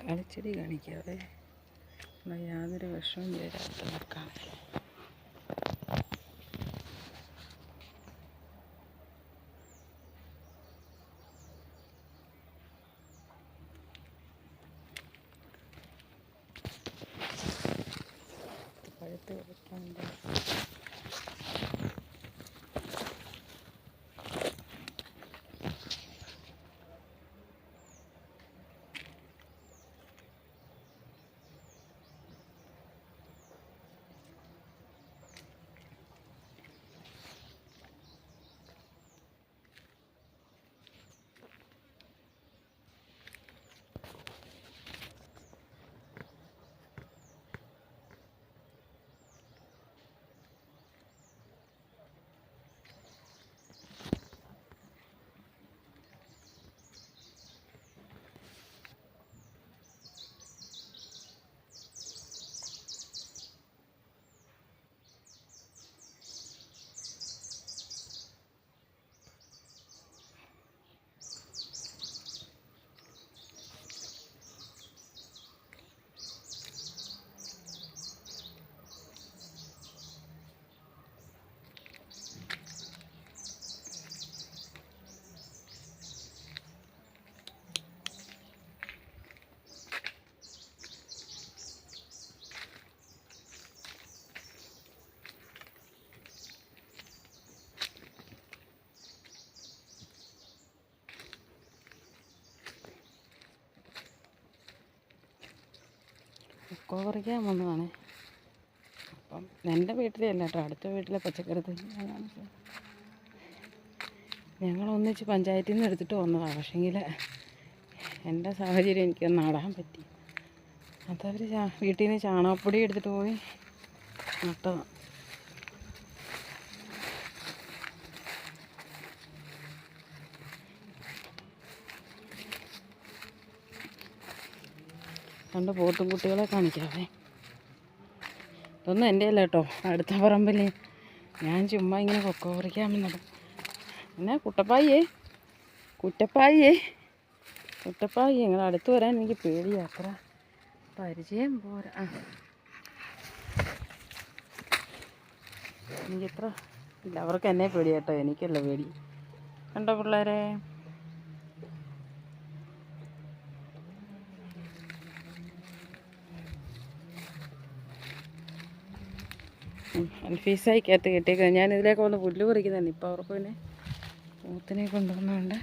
കളിച്ചെടി കാണിക്കാതെ യാതൊരു വിഷമം ചേരാത്ത വെക്കാതെ പഴുത്ത് കിടക്കാണ്ട് കൊക്കോ പറിക്കാൻ വന്നതാണ്. അപ്പം എന്റെ വീട്ടിലല്ല കേട്ടോ അടുത്ത വീട്ടിലെ പച്ചക്കറി തന്നെയാണ്. ഞങ്ങൾ ഒന്നിച്ച് പഞ്ചായത്തിൽ നിന്ന് എടുത്തിട്ട് വന്നതാണ്. പക്ഷേങ്കിൽ എന്റെ സാഹചര്യം എനിക്ക് നടാൻ പറ്റി. അതവർ വീട്ടിൽ നിന്ന് ചാണകപ്പൊടി എടുത്തിട്ട് പോയി നട്ടതാണ് രണ്ട് പോത്തും കുട്ടികളെ കാണിക്കാവേ ഇതൊന്നും എന്റെ അല്ല കേട്ടോ അടുത്ത പറമ്പിൽ ഞാൻ ചുമ്മാ ഇങ്ങനെ കൊക്കോ പറിക്കാൻ വന്നത് എന്നാ കുട്ടപ്പായിയേ കുട്ടപ്പായിയേ കുട്ടപ്പായി ഞങ്ങൾ അടുത്ത് വരാൻ എനിക്ക് പേടിയാ അത്ര പരിചയം പോരാ. ആ. എനിക്കിത്ര ഇല്ല അവർക്ക് എന്നെ പേടിയാട്ടോ എനിക്കല്ല പേടി. കണ്ടോ പിള്ളേരെ? അൽഫീസായിക്കകത്ത് കിട്ടിയേക്കുന്നത് ഞാൻ ഇതിലേക്ക് വന്ന് പുല്ല് പറിക്കുന്നതാണ് ഇപ്പോൾ അവർക്ക് പിന്നെ പൂത്തിനെ കൊണ്ടുവന്നുകൊണ്ട്